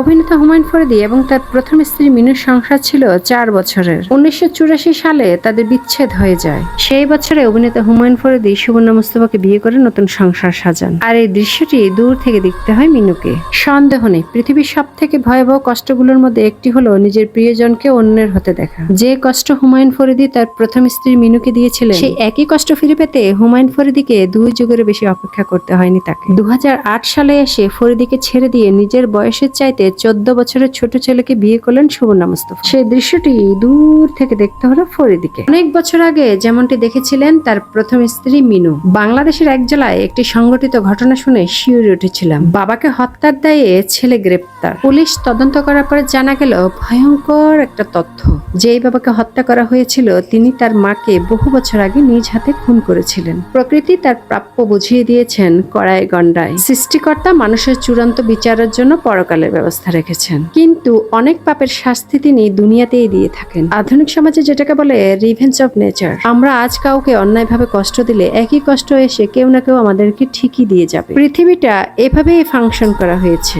অভিনেতা হুমায়ুন ফরিদি এবং তার প্রথম স্ত্রী মিনুর সংসার ছিল চার বছরের। উনিশশো চুরাশি সালে তাদের বিচ্ছেদ হয়ে যায়। সেই বছরে অভিনেতা হুমায়ুন ফরিদি সুবর্ণা মুস্তফাকে বিয়ে করে নতুন সংসার সাজান। আর এই দৃশ্যটি দূর থেকে দেখতে হয় মিনুকে। সন্দেহ নেই, পৃথিবীর সব থেকে ভয়াবহ কষ্টগুলোর মধ্যে একটি হলো নিজের প্রিয়জনকে অন্যের হতে দেখা। যে কষ্ট হুমায়ুন ফরিদি তার প্রথম স্ত্রী মিনুকে দিয়েছিলেন, সেই একই কষ্ট ফিরে পেতে হুমায়ুন ফরিদিকে দুই যুগের বেশি অপেক্ষা করতে হয়নি তাকে। দু হাজার আট সালে এসে ফরিদিকে ছেড়ে দিয়ে নিজের বয়সের চাইতে চোদ্দ বছরের ছোট ছেলেকে বিয়ে করলেন সুবর্ণা মুস্তফা। সেই দৃশ্যটি দূর থেকে দেখতে হলো ফরিদিকে। অনেক বছর আগে যেমনটি দেখেছিলেন, তার প্রথম স্ত্রী মিনু। বাংলাদেশের এক জেলায় একটি সংগঠিত ঘটনা শুনে শিউরে উঠেছিলাম। বাবাকে হত্যার দায়ে ছেলে গ্রেপ্তার। পুলিশ তদন্ত করার পরে জানা গেল, ভয়ঙ্কর একটা তথ্য। যেই বাবাকে হত্যা করা হয়েছিল, তিনি তার মাকে বহু বছর আগে নিজ হাতে খুন করেছিলেন। প্রকৃতি তার প্রাপ্য বুঝিয়ে দিয়েছেন কড়াই গন্ডায় সৃষ্টিকর্তা মানুষের চূড়ান্ত বিচারের জন্য পরকালের ব্যবস্থা রেখেছেন। কিন্তু অনেক পাপের শাস্তি তিনি দুনিয়াতেই দিয়ে থাকেন। আধুনিক সমাজে যেটাকে বলে রিভেঞ্জ অফ নেচার আমরা আজ কাউকে অন্যায়ভাবে কষ্ট দিলে একই কষ্ট এসে কেউ না কেউ আমাদেরকে ঠিকই দিয়ে যাবে। পৃথিবীটা এভাবেই ফাংশন করা হয়েছে।